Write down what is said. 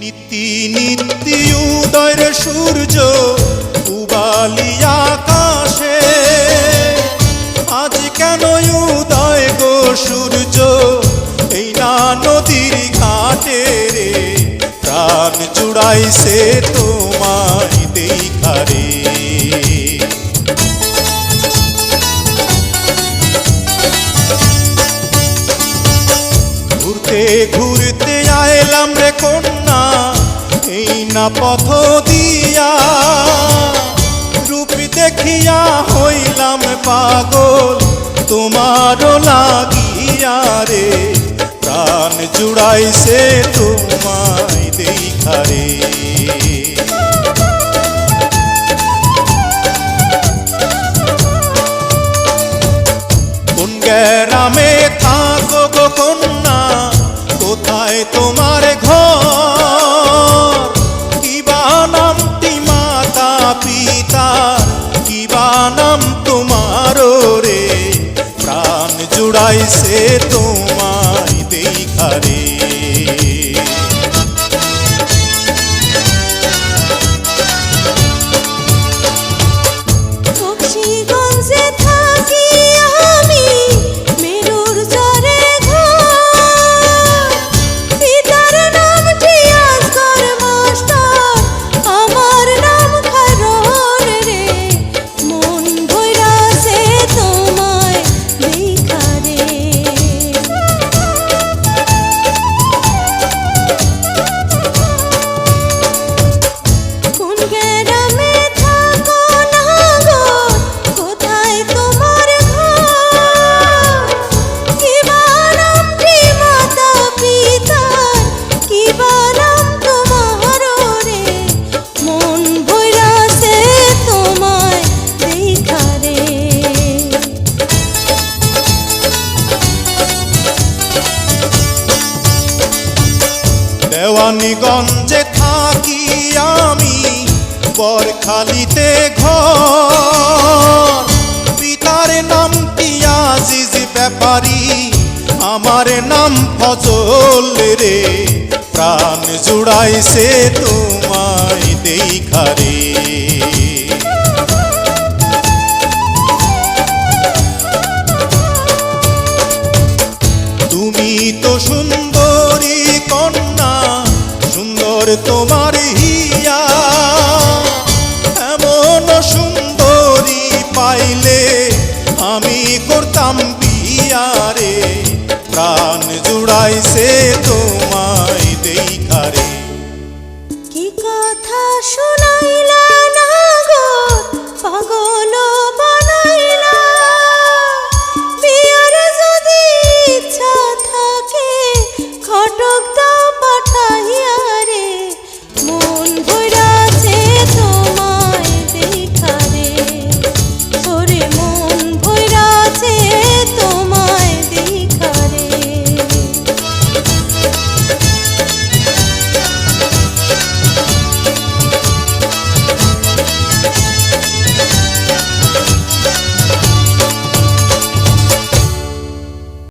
নীতি নীতি উদয়ের সূর্য উবালি আকাশে। আজ কেন উদয় গো সূর্য? এই না নদীর ঘাটে রে, প্রাণ জুড়াইছে তোমায়। ঘুরতে ঘুরতে আইলাম রে কন্যা, এই না পথ দিয়া। রূপ দেখিয়া হইলাম পাগল, তোমারও লাগিয়া রে। প্রাণ জুড়াইছে তোমায় দেখারে কোন গ্রামে তোমার ঘর। কিবা নামটি মাতা পিতা কিবা নাম তোমার রে প্রাণ জুড়াইছে তোমায় দেখারে দেওয়ানিগঞ্জে থাকি আমি, বরখালিতে ঘর। পিতার নাম আজিজ ব্যাপারী? আমার নাম ফজল রে। প্রাণ জুড়াইছে তোমায় দেখারে তুমি তো কন্যা সুন্দর তোমার হিয়া। এমন সুন্দরী পাইলে আমি করতাম বিয়ারে। প্রাণ জুড়াইছে তোমায়